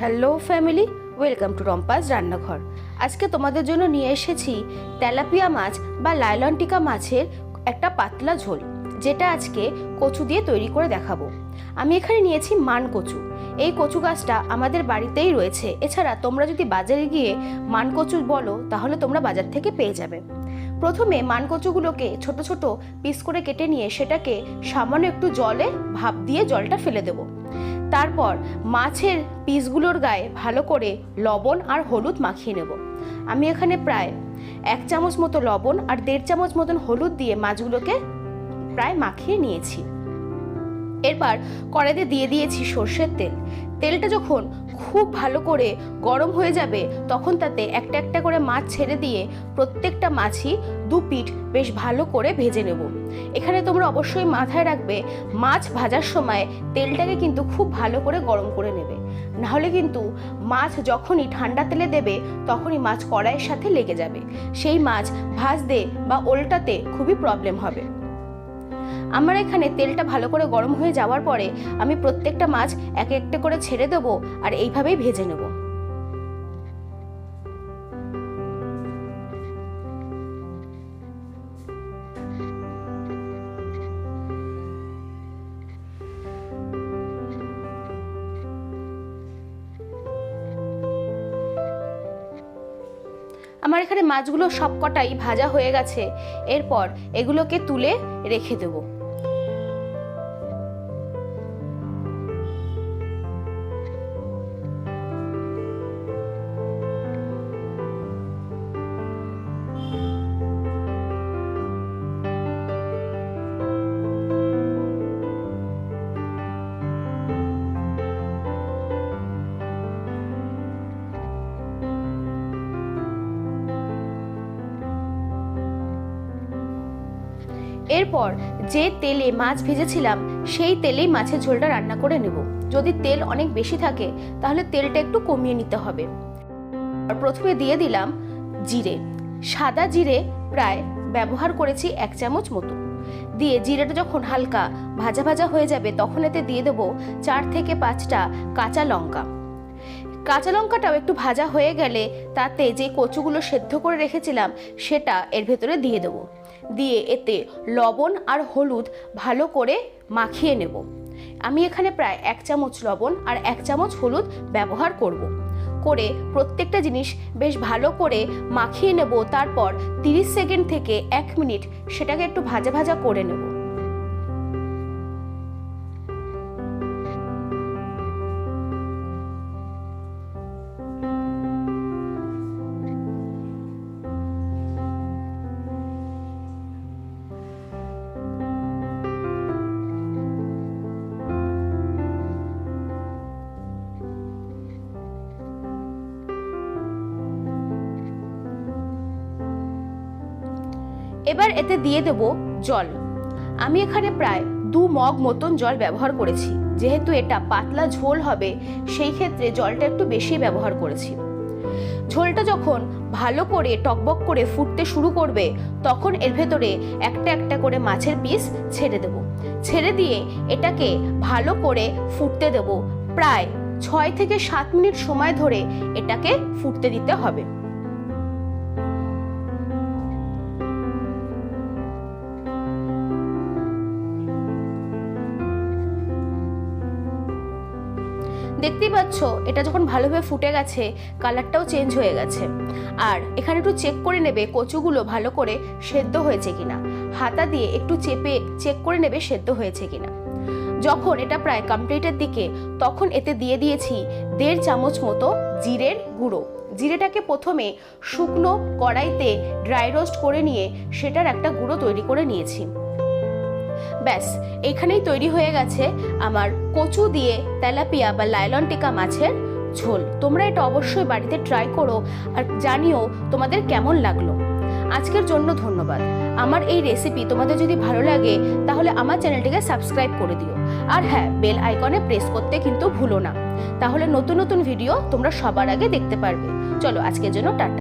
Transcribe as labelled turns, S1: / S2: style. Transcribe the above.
S1: Hello family, welcome to রম্পাস রান্নাঘর। আজকে তোমাদের জন্য নিয়ে এসেছি তেলাপিয়া মাছ বা লাইলনটিকা মাছের একটা পাতলা ঝোল, যেটা আজকে কচু দিয়ে তৈরি করে দেখাবো। আমি এখানে নিয়েছি মান কচু। এই কচু গাছটা আমাদের বাড়িতেই রয়েছে। এছাড়া তোমরা যদি বাজারে গিয়ে মান কচু বলো, তাহলে তোমরা বাজার থেকে পেয়ে যাবে। প্রথমে মান কচুগুলোকে ছোট ছোট পিস করে কেটে নিয়ে সেটাকে সামান্য একটু জলে ভাপ দিয়ে জলটা ফেলে দেবো। তারপর মাছের পিসগুলোর গায়ে ভালো করে লবণ আর হলুদ মাখিয়ে নেব। আমি এখানে প্রায় এক চামচ মতো লবণ আর দেড় চামচ মতন হলুদ দিয়ে মাছগুলোকে প্রায় মাখিয়ে নিয়েছি। এরপর কড়াইতে দিয়ে দিয়েছি সর্ষের তেল। তেলটা যখন খুব ভালো করে গরম হয়ে যাবে, তখন তাতে একটা একটা করে মাছ ছেড়ে দিয়ে প্রত্যেকটা মাছই দু পিঠ বেশ ভালো করে ভেজে নেব। এখানে তোমরা অবশ্যই মাথায় রাখবে, মাছ ভাজার সময় তেলটাকে কিন্তু খুব ভালো করে গরম করে নেবে। নাহলে কিন্তু মাছ যখনই ঠান্ডা তেলে দেবে, তখনই মাছ কড়াইয়ের সাথে লেগে যাবে। সেই মাছ ভাজতে বা ওল্টাতে খুবই প্রবলেম হবে। আমার এখানে তেলটা ভালো করে গরম হয়ে যাওয়ার পরে আমি প্রত্যেকটা মাছ এক একটা করে ছেড়ে দেবো আর এইভাবেই ভেজে নেব। আমার এখানে মাছগুলো সবকটাই ভাজা হয়ে গেছে। এরপর এগুলোকে তুলে রেখে দেবো। এরপর যে তেলে মাছ ভেজেছিলাম, সেই তেলেই মাছের ঝোলটা রান্না করে নেব। যদি তেল অনেক বেশি থাকে, তাহলে তেলটা একটু কমিয়ে নিতে হবে। আর প্রথমে দিয়ে দিলাম জিরে। সাদা জিরে প্রায় ব্যবহার করেছি এক চামচ মতো। দিয়ে জিরেটা যখন হালকা ভাজা ভাজা হয়ে যাবে, তখন এতে দিয়ে দেবো চার থেকে পাঁচটা কাঁচা লঙ্কা। কাঁচা লঙ্কাটাও একটু ভাজা হয়ে গেলে তাতে যে কচুগুলো সেদ্ধ করে রেখেছিলাম, সেটা এর ভেতরে দিয়ে দেবো। দিয়ে এতে লবণ আর হলুদ ভালো করে মাখিয়ে নেব আমি এখানে প্রায় এক চামচ লবণ আর এক চামচ হলুদ ব্যবহার করব। করে প্রত্যেকটা জিনিস বেশ ভালো করে মাখিয়ে নেব, তারপর 30 সেকেন্ড থেকে এক মিনিট সেটাকে একটু ভাজা ভাজা করে নেব এবার এতে দিয়ে দেব জল। আমি এখানে প্রায় দু মগ মতন জল ব্যবহার করেছি। যেহেতু এটা পাতলা ঝোল হবে, সেই ক্ষেত্রে জলটা একটু বেশি ব্যবহার করেছি। ঝোলটা যখন ভালো করে টকবক করে ফুটতে শুরু করবে, তখন এর ভেতরে একটা একটা করে মাছের পিস ছেড়ে দেব। ছেড়ে দিয়ে এটাকে ভালো করে ফুটতে দেব। প্রায় ছয় থেকে সাত মিনিট সময় ধরে এটাকে ফুটতে দিতে হবে। দেখতেই পাচ্ছ, এটা যখন ভালোভাবে ফুটে গেছে কালারটাও চেঞ্জ হয়ে গেছে। আর এখানে একটু চেক করে নেবে কচুগুলো ভালো করে সেদ্ধ হয়েছে কিনা। হাতা দিয়ে একটু চেপে চেক করে নেবে সেদ্ধ হয়েছে কিনা। যখন এটা প্রায় কমপ্লিটের দিকে, তখন এতে দিয়ে দিয়েছি দেড় চামচ মতো জিরের গুঁড়ো। জিরেটাকে প্রথমে শুকনো কড়াইতে ড্রাই রোস্ট করে নিয়ে, সেটার একটা গুঁড়ো তৈরি করে নিয়েছি। ব্যাস, এখানেই তৈরি হয়ে গেছে আমার কচু দিয়ে তেলাপিয়া বা লাইলন টিকা মাছের ঝোল। তোমরা এটা অবশ্যই বাড়িতে ট্রাই করো আর জানিও তোমাদের কেমন লাগল। আজকের জন্য ধন্যবাদ। আমার এই রেসিপি তোমাদের যদি ভালো লাগে, তাহলে আমার চ্যানেলটিকে সাবস্ক্রাইব করে দিও। আর হ্যাঁ বেল আইকনে প্রেস করতে কিন্তু ভুলো না। তাহলে নতুন নতুন ভিডিও তোমরা সবার আগে দেখতে পারবে। চলো, আজকের জন্য টাটা।